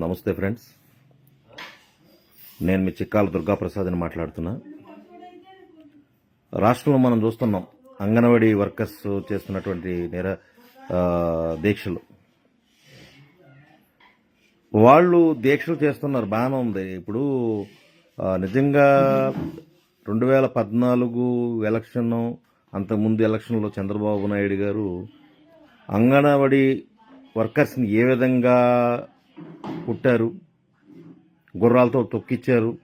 నమస్తే ఫ్రెండ్స్. నేను మీ చిక్కాల దుర్గాప్రసాద్ని మాట్లాడుతున్నా. రాష్ట్రంలో మనం చూస్తున్నాం అంగన్వాడీ వర్కర్స్ చేస్తున్నటువంటి నిర దీక్షలు. వాళ్ళు దీక్షలు చేస్తున్నారు బాగానే ఉంది. ఇప్పుడు నిజంగా రెండు వేల పద్నాలుగు ఎలక్షన్ అంతకుముందు ఎలక్షన్లో చంద్రబాబు నాయుడు గారు అంగన్వాడీ వర్కర్స్ని ఏ విధంగా పుట్టారు గుర్రాలతో తొక్కిచ్చారు.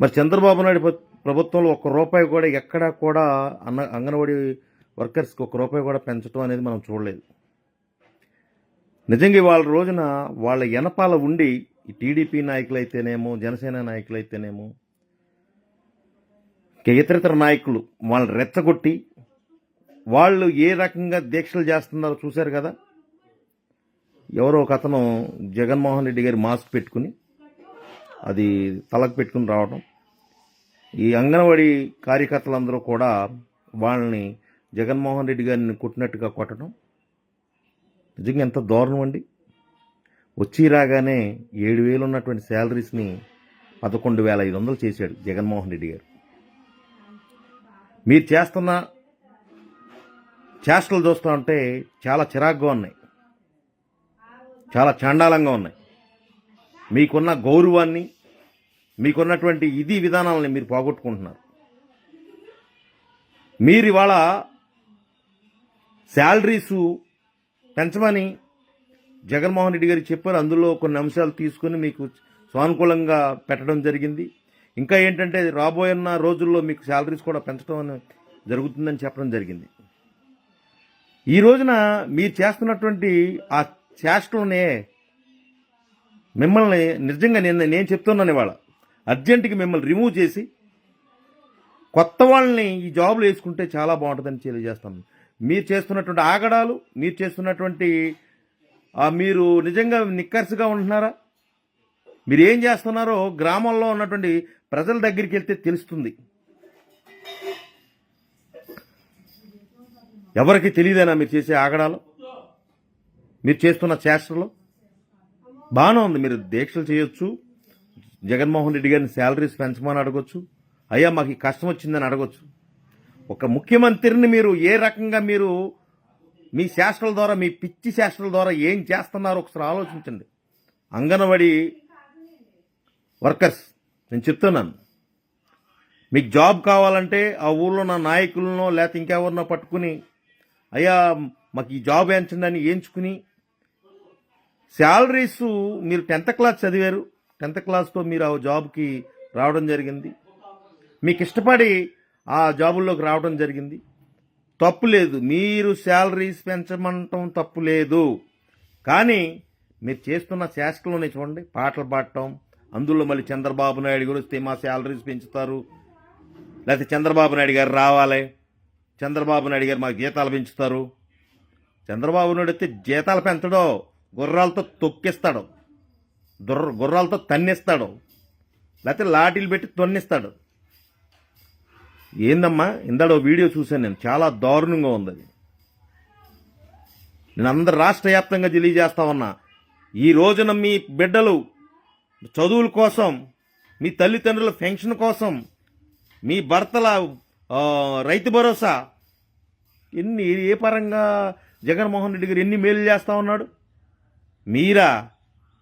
మరి చంద్రబాబు నాయుడు ప్రభుత్వంలో ఒక్క రూపాయి కూడా ఎక్కడా కూడా అన్న అంగన్వాడీ వర్కర్స్కి ఒక్క రూపాయి కూడా పెంచడం అనేది మనం చూడలేదు. నిజంగా వాళ్ళ రోజున వాళ్ళ ఎనపాల ఉండి ఈ టీడీపీ నాయకులైతేనేమో జనసేన నాయకులైతేనేమో అయితేనేమో ఇతరితర నాయకులు వాళ్ళని రెచ్చగొట్టి వాళ్ళు ఏ రకంగా దీక్షలు చేస్తున్నారో చూశారు కదా? ఎవరో ఒక అతను జగన్మోహన్ రెడ్డి గారి మాస్క్ పెట్టుకుని అది తలకు పెట్టుకుని రావడం ఈ అంగన్వాడీ కార్యకర్తలందరూ కూడా వాళ్ళని జగన్మోహన్ రెడ్డి గారిని కొట్టినట్టుగా కొట్టడం నిజంగా ఎంత దారుణం అండి. వచ్చి రాగానే ఏడు వేలు ఉన్నటువంటి శాలరీస్ని పదకొండు వేల ఐదు వందలు చేశాడు జగన్మోహన్ రెడ్డి గారు. మీరు చేస్తున్న చేష్టలు చూస్తూ ఉంటే చాలా చిరాగ్గా ఉన్నాయి. చాలా చాండాలంగా ఉన్నాయి. మీకున్న గౌరవాన్ని మీకున్నటువంటి ఇది విధానాలని మీరు పోగొట్టుకుంటున్నారు. మీరు ఇవాళ శాలరీసు పెంచమని జగన్మోహన్ రెడ్డి గారు చెప్పారు. అందులో కొన్ని అంశాలు తీసుకొని మీకు సానుకూలంగా పెట్టడం జరిగింది. ఇంకా ఏంటంటే రాబోయన్న రోజుల్లో మీకు శాలరీస్ కూడా పెంచడం జరుగుతుందని చెప్పడం జరిగింది. ఈ రోజున మీరు చేస్తున్నటువంటి ఆ చేష్టలోనే మిమ్మల్ని నిజంగా నేను నేను చెప్తున్నాను ఇవాళ. అర్జెంటుకి మిమ్మల్ని రిమూవ్ చేసి కొత్త వాళ్ళని ఈ జాబులు వేసుకుంటే చాలా బాగుంటుందని తెలియజేస్తాను. మీరు చేస్తున్నటువంటి ఆగడాలు మీరు చేస్తున్నటువంటి మీరు నిజంగా నిక్కర్సుగా ఉంటున్నారా? మీరు ఏం చేస్తున్నారో గ్రామంలో ఉన్నటువంటి ప్రజల దగ్గరికి వెళ్తే తెలుస్తుంది. ఎవరికి తెలియదేనా మీరు చేసే ఆగడాలు? మీరు చేస్తున్న చేష్టలో బాగానే ఉంది. మీరు దీక్షలు చేయొచ్చు. జగన్మోహన్ రెడ్డి గారిని శాలరీస్ పెంచమని అడగొచ్చు. అయ్యా మాకు ఈ కష్టం వచ్చిందని అడగొచ్చు. ఒక ముఖ్యమంత్రిని మీరు ఏ రకంగా మీరు మీ శాస్త్రాల ద్వారా మీ పిచ్చి శాస్త్రాల ద్వారా ఏం చేస్తున్నారో ఒకసారి ఆలోచించండి. అంగన్వాడీ వర్కర్స్ నేను చెప్తున్నాను. మీకు జాబ్ కావాలంటే ఆ ఊళ్ళో నా నాయకులనో లేకపోతే ఇంకెవరినో పట్టుకుని అయ్యా మాకు ఈ జాబ్ ఎంచండి అని ఎంచుకుని శాలరీస్ మీరు టెన్త్ క్లాస్ చదివారు. టెన్త్ క్లాస్తో మీరు ఆ జాబ్కి రావడం జరిగింది. మీకు ఇష్టపడి ఆ జాబుల్లోకి రావడం జరిగింది. తప్పు లేదు. మీరు శాలరీస్ పెంచమంటం తప్పు లేదు. కానీ మీరు చేస్తున్న చేష్టలోనే చూడండి. పాటలు పాడటం అందులో మళ్ళీ చంద్రబాబు నాయుడు గారు వస్తే మా శాలరీస్ పెంచుతారు. లేకపోతే చంద్రబాబు నాయుడు గారు రావాలి. చంద్రబాబు నాయుడు గారు మాకు జీతాలు పెంచుతారు. చంద్రబాబు నాయుడు అయితే జీతాలు పెంచడో గుర్రాలతో తొక్కిస్తాడు. దుర్ర గుర్రాలతో తన్నిస్తాడు. లేకపోతే లాఠీలు పెట్టి తొన్నిస్తాడు. ఏందమ్మా ఇందాడో వీడియో చూశాను నేను. చాలా దారుణంగా ఉంది అది. నేను అందరు రాష్ట్ర వ్యాప్తంగా తెలియజేస్తా ఉన్నా. ఈ రోజున మీ బిడ్డలు చదువుల కోసం మీ తల్లిదండ్రుల పెన్షన్ కోసం మీ భర్తల రైతు భరోసా ఎన్ని ఏ పరంగా జగన్మోహన్ రెడ్డి గారు ఎన్ని మేలు చేస్తా ఉన్నాడు? మీరా?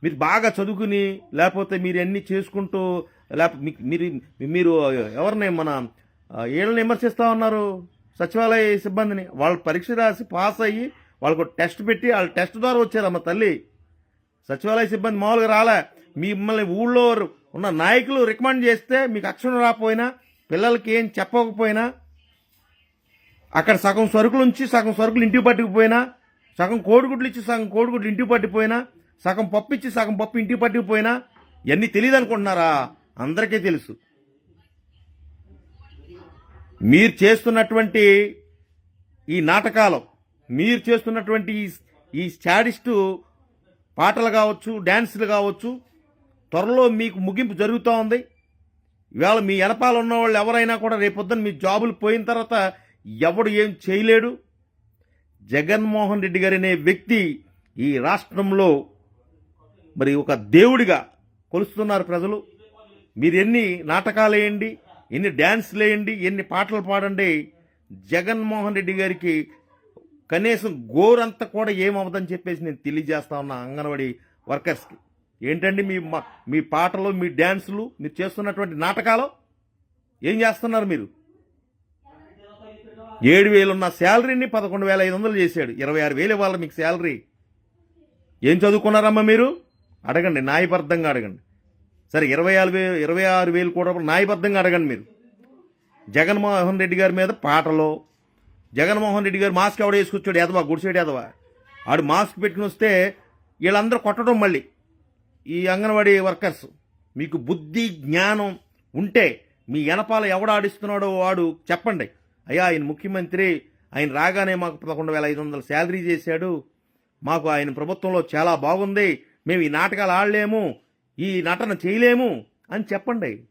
మీరు బాగా చదువుకుని లేకపోతే మీరు అన్ని చేసుకుంటూ లేకపోతే మీరు మీరు ఎవరిని మన ఏళ్ళని వీళ్ళని విమర్శిస్తూ ఉన్నారు? సచివాలయ సిబ్బందిని. వాళ్ళు పరీక్ష రాసి పాస్ అయ్యి వాళ్ళకు టెస్ట్ పెట్టి వాళ్ళ టెస్ట్ ద్వారా వచ్చారమ్మ తల్లి. సచివాలయ సిబ్బంది మామూలుగా రాలే. మిమ్మల్ని ఊళ్ళో ఉన్న నాయకులు రికమెండ్ చేస్తే మీకు అక్షరం రాకపోయినా పిల్లలకి ఏం చెప్పకపోయినా అక్కడ సగం సరుకులు ఉంచి సగం సరుకులు ఇంటికి పట్టుకుపోయినా సగం కోడిగుడ్లు ఇచ్చి సగం కోడిగుడ్లు ఇంటికి పట్టిపోయినా సగం పప్పు ఇచ్చి సగం పప్పు ఇంటికి పట్టిపోయినా ఇవన్నీ తెలియదు అనుకుంటున్నారా? అందరికీ తెలుసు. మీరు చేస్తున్నటువంటి ఈ నాటకాలు మీరు చేస్తున్నటువంటి ఈ- స్టాడిస్టు పాటలు కావచ్చు డ్యాన్సులు కావచ్చు త్వరలో మీకు ముగింపు జరుగుతూ ఉంది. ఇవాళ మీ ఎనపాలు ఉన్న వాళ్ళు ఎవరైనా కూడా రేపొద్దున మీ జాబులు పోయిన తర్వాత ఎవడు ఏం చేయలేడు. జగన్మోహన్ రెడ్డి గారు అనే వ్యక్తి ఈ రాష్ట్రంలో మరి ఒక దేవుడిగా కొలుస్తున్నారు ప్రజలు. మీరు ఎన్ని నాటకాలు వేయండి ఎన్ని డ్యాన్స్లు వేయండి ఎన్ని పాటలు పాడండి జగన్మోహన్ రెడ్డి గారికి కనీసం గోరంతా కూడా ఏమవుదని చెప్పేసి నేను తెలియజేస్తా ఉన్నా అంగన్వాడీ వర్కర్స్కి. ఏంటండి మీ మీ పాటలు మీ డ్యాన్సులు మీరు చేస్తున్నటువంటి నాటకాలు? ఏం చేస్తున్నారు మీరు? ఏడు వేలు ఉన్న శాలరీని పదకొండు వేల ఐదు వందలు చేశాడు. ఇరవై ఆరు వేలు ఇవ్వాలి మీకు శాలరీ? ఏం చదువుకున్నారమ్మా మీరు? అడగండి న్యాయబద్ధంగా అడగండి. సరే ఇరవై ఆరు వేలు ఇరవై ఆరు వేలు కూడా న్యాయబద్ధంగా అడగండి మీరు. జగన్మోహన్ రెడ్డి గారి మీద పాటలు జగన్మోహన్ రెడ్డి గారు మాస్క్ ఎవడ వేసుకొచ్చాడు ఎదవా గుడిసేడు ఎదవా ఆడు మాస్క్ పెట్టుకుని వస్తే వీళ్ళందరూ కొట్టడం మళ్ళీ. ఈ అంగన్వాడీ వర్కర్స్ మీకు బుద్ధి జ్ఞానం ఉంటే మీ వెనపాల ఎవడాడిస్తున్నాడో వాడు చెప్పండి. అయ్యా ఆయన ముఖ్యమంత్రి ఆయన రాగానే మాకు పదకొండు వేల ఐదు వందల శాలరీ చేశాడు. మాకు ఆయన ప్రభుత్వంలో చాలా బాగుంది. మేము ఈ నాటకాలు ఆడలేము. ఈ నటన చేయలేము అని చెప్పండి.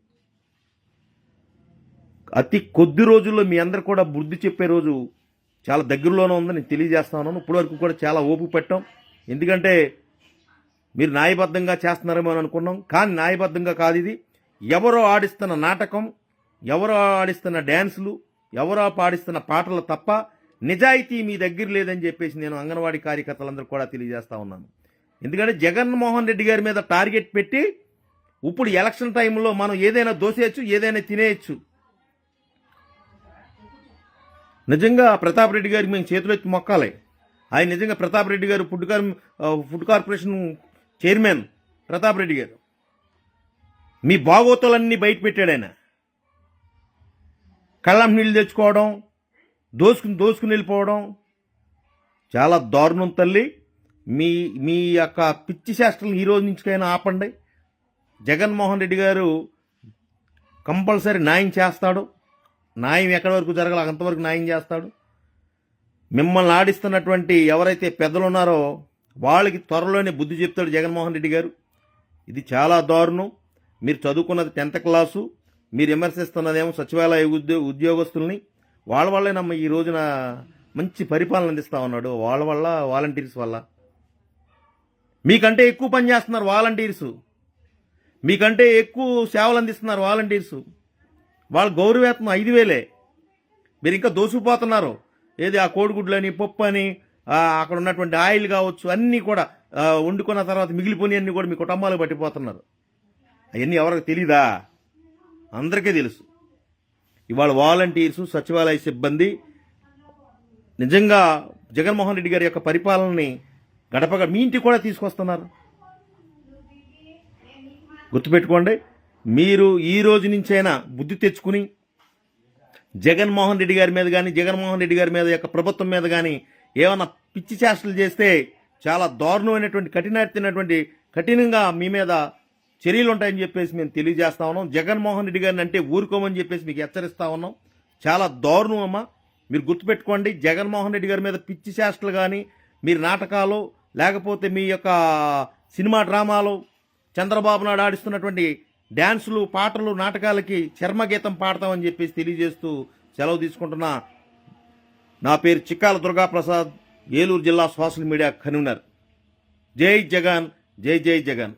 అతి కొద్ది రోజుల్లో మీ అందరు కూడా బుద్ధి చెప్పే రోజు చాలా దగ్గరలోనే ఉందని తెలియజేస్తాను ఇప్పటివరకు కూడా చాలా ఓపు పెట్టాం. ఎందుకంటే మీరు న్యాయబద్ధంగా చేస్తున్నారేమో అని అనుకున్నాం. కానీ న్యాయబద్ధంగా కాదు ఇది. ఎవరో ఆడిస్తున్న నాటకం ఎవరో ఆడిస్తున్న డ్యాన్సులు ఎవరో పాడిస్తున్న పాటలు తప్ప నిజాయితీ మీ దగ్గర లేదని చెప్పేసి నేను అంగన్వాడీ కార్యకర్తలందరూ కూడా తెలియజేస్తా ఉన్నాను. ఎందుకంటే జగన్మోహన్ రెడ్డి గారి మీద టార్గెట్ పెట్టి ఇప్పుడు ఎలక్షన్ టైంలో మనం ఏదైనా దోసేయచ్చు ఏదైనా తినేయచ్చు. నిజంగా ప్రతాప్ రెడ్డి గారికి మేము చేతులెత్తి మొక్కాలి. ఆయన నిజంగా Pratap Reddy garu food car food corporation chairman Pratap Reddy garu. మీ బాగోతులన్నీ బయట పెట్టాడు ఆయన. కళ్ళం నీళ్ళు తెచ్చుకోవడం దోసుకుని దోసుకుని వెళ్ళిపోవడం చాలా దారుణం తల్లి. మీ మీ యొక్క పిచ్చి శాస్త్రం ఈ రోజు నుంచికైనా ఆపండి. జగన్మోహన్ రెడ్డి గారు కంపల్సరీ న్యాయం చేస్తాడు. న్యాయం ఎక్కడి వరకు జరగాలి అంతవరకు న్యాయం చేస్తాడు. మిమ్మల్ని ఆడిస్తున్నటువంటి ఎవరైతే పెద్దలు ఉన్నారో వాళ్ళకి త్వరలోనే బుద్ధి చెప్తాడు జగన్మోహన్ రెడ్డి గారు. ఇది చాలా దారుణం. మీరు చదువుకున్నది టెన్త్ క్లాసు. మీరు విమర్శిస్తున్నదేమో సచివాలయ ఉద్యో ఉద్యోగస్తుల్ని వాళ్ళ వల్లే నమ్మ ఈ రోజున మంచి పరిపాలన అందిస్తా ఉన్నాడు. వాళ్ళ వల్ల వాలంటీర్స్ వల్ల. మీకంటే ఎక్కువ పని చేస్తున్నారు వాలంటీర్స్. మీకంటే ఎక్కువ సేవలు అందిస్తున్నారు వాలంటీర్స్. వాళ్ళ గౌరవేతనం ఐదు వేలే. మీరు ఇంకా దోసుకుపోతున్నారు. ఏది ఆ కోడిగుడ్లని పప్పు అని అక్కడ ఉన్నటువంటి ఆయిల్ కావచ్చు అన్నీ కూడా వండుకున్న తర్వాత మిగిలిపోయి అన్నీ కూడా మీ కుటుంబాలకు పట్టిపోతున్నారు. అవన్నీ ఎవరికి తెలీదా? అందరికీ తెలుసు. ఇవాళ వాలంటీర్స్ సచివాలయ సిబ్బంది నిజంగా జగన్మోహన్ రెడ్డి గారి యొక్క పరిపాలనని గడపగా మీ ఇంటికి కూడా తీసుకొస్తున్నారు. గుర్తుపెట్టుకోండి మీరు ఈ రోజు నుంచైనా బుద్ధి తెచ్చుకుని జగన్మోహన్ రెడ్డి గారి మీద కానీ జగన్మోహన్ రెడ్డి గారి మీద యొక్క ప్రభుత్వం మీద కానీ ఏమైనా పిచ్చి చేష్టలు చేస్తే చాలా దారుణమైనటువంటి కఠినమైనటువంటి కఠినంగా మీ మీద చర్యలు ఉంటాయని చెప్పేసి మేము తెలియజేస్తా ఉన్నాం. జగన్మోహన్ రెడ్డి గారిని అంటే ఊరుకోమని చెప్పేసి మీకు హెచ్చరిస్తా ఉన్నాం. చాలా దారుణం అమ్మ. మీరు గుర్తుపెట్టుకోండి జగన్మోహన్ రెడ్డి గారి మీద పిచ్చి చేష్టలు కానీ మీరు నాటకాలు లేకపోతే మీ యొక్క సినిమా డ్రామాలు చంద్రబాబు నాయుడు ఆడిస్తున్నటువంటి డ్యాన్సులు పాటలు నాటకాలకి చర్మగీతం పాడతామని చెప్పేసి తెలియజేస్తూ సెలవు తీసుకుంటున్నా. నా పేరు చిక్కాల దుర్గాప్రసాద్ ఏలూరు జిల్లా సోషల్ మీడియా కన్వీనర్. జై జగన్ జై జై జగన్.